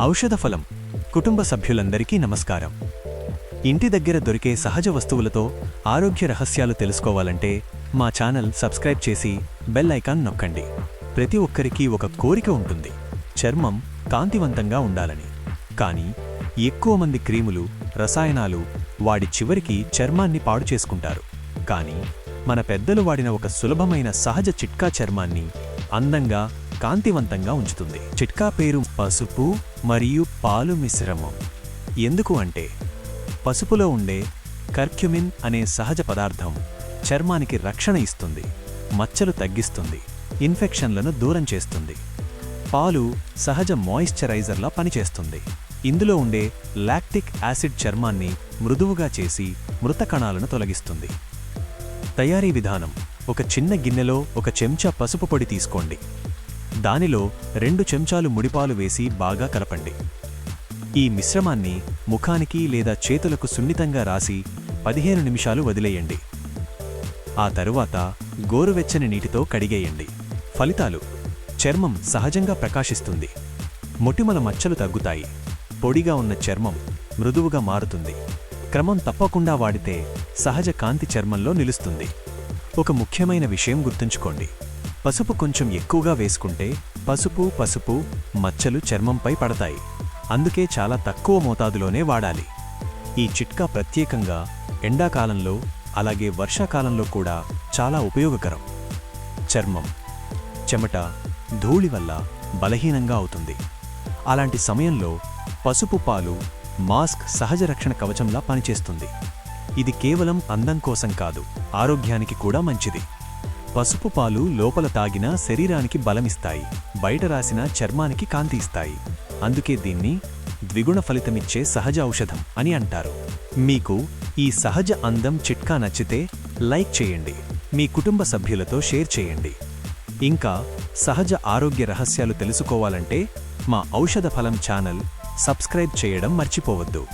ఔషధ ఫలం. కుటుంబ సభ్యులందరికీ నమస్కారం. ఇంటి దగ్గర దొరికే సహజ వస్తువులతో ఆరోగ్య రహస్యాలు తెలుసుకోవాలంటే మా ఛానల్ సబ్స్క్రైబ్ చేసి బెల్ ఐకాన్ నొక్కండి. ప్రతి ఒక్కరికి ఒక కోరిక ఉంటుంది. చర్మం కాంతివంతంగా ఉండాలని. కానీ ఎక్కువ మంది క్రీములు రసాయనాలు వాడి చివరికి చర్మాన్ని పాడు చేసుకుంటారు. కానీ మన పెద్దలు వాడిన ఒక సులభమైన సహజ చిట్కా చర్మాన్ని అందంగా కాంతివంతంగా ఉంచుతుంది. చిట్కా పేరు పసుపు మరియు పాలు మిశ్రమం. ఎందుకు అంటే పసుపులో ఉండే కర్క్యుమిన్ అనే సహజ పదార్థం చర్మానికి రక్షణ ఇస్తుంది మచ్చలు తగ్గిస్తుంది ఇన్ఫెక్షన్లను దూరం చేస్తుంది. పాలు సహజ మాయిశ్చరైజర్లా పనిచేస్తుంది. ఇందులో ఉండే లాక్టిక్ యాసిడ్ చర్మాన్ని మృదువుగా చేసి మృత కణాలను తొలగిస్తుంది. తయారీ విధానం ఒక చిన్న గిన్నెలో ఒక చెంచా పసుపు పొడి తీసుకోండి. దానిలో రెండు చెంచాలు ముడిపాలు వేసి బాగా కలపండి. ఈ మిశ్రమాన్ని ముఖానికి లేదా చేతులకు సున్నితంగా రాసి పదిహేను నిమిషాలు వదిలేయండి. ఆ తరువాత గోరువెచ్చని నీటితో కడిగేయండి. ఫలితాలు. చర్మం సహజంగా ప్రకాశిస్తుంది. మొటిమల మచ్చలు తగ్గుతాయి. పొడిగా ఉన్న చర్మం మృదువుగా మారుతుంది. క్రమం తప్పకుండా వాడితే సహజ కాంతి చర్మంలో నిలుస్తుంది. ఒక ముఖ్యమైన విషయం గుర్తుంచుకోండి. పసుపు కొంచెం ఎక్కువగా వేసుకుంటే పసుపు పసుపు మచ్చలు చర్మంపై పడతాయి. అందుకే చాలా తక్కువ మోతాదులోనే వాడాలి. ఈ చిట్కా ప్రత్యేకంగా ఎండాకాలంలో అలాగే వర్షాకాలంలో కూడా చాలా ఉపయోగకరం. చర్మం చెమట ధూళి వల్ల బలహీనంగా అవుతుంది. అలాంటి సమయంలో పసుపు పాలు మాస్క్ సహజ రక్షణ కవచంలా పనిచేస్తుంది. ఇది కేవలం అందం కోసం కాదు ఆరోగ్యానికి కూడా మంచిది. పసుపు పాలు లోపల తాగినా శరీరానికి బలమిస్తాయి. బయట రాసిన చర్మానికి కాంతి ఇస్తాయి. అందుకే దీన్ని ద్విగుణ ఫలితమిచ్చే సహజ ఔషధం అని అంటారు. మీకు ఈ సహజ అందం చిట్కా నచ్చితే లైక్ చేయండి. మీ కుటుంబ సభ్యులతో షేర్ చేయండి. ఇంకా సహజ ఆరోగ్య రహస్యాలు తెలుసుకోవాలంటే మా ఔషధ ఫలం ఛానల్ సబ్స్క్రైబ్ చేయడం మర్చిపోవద్దు.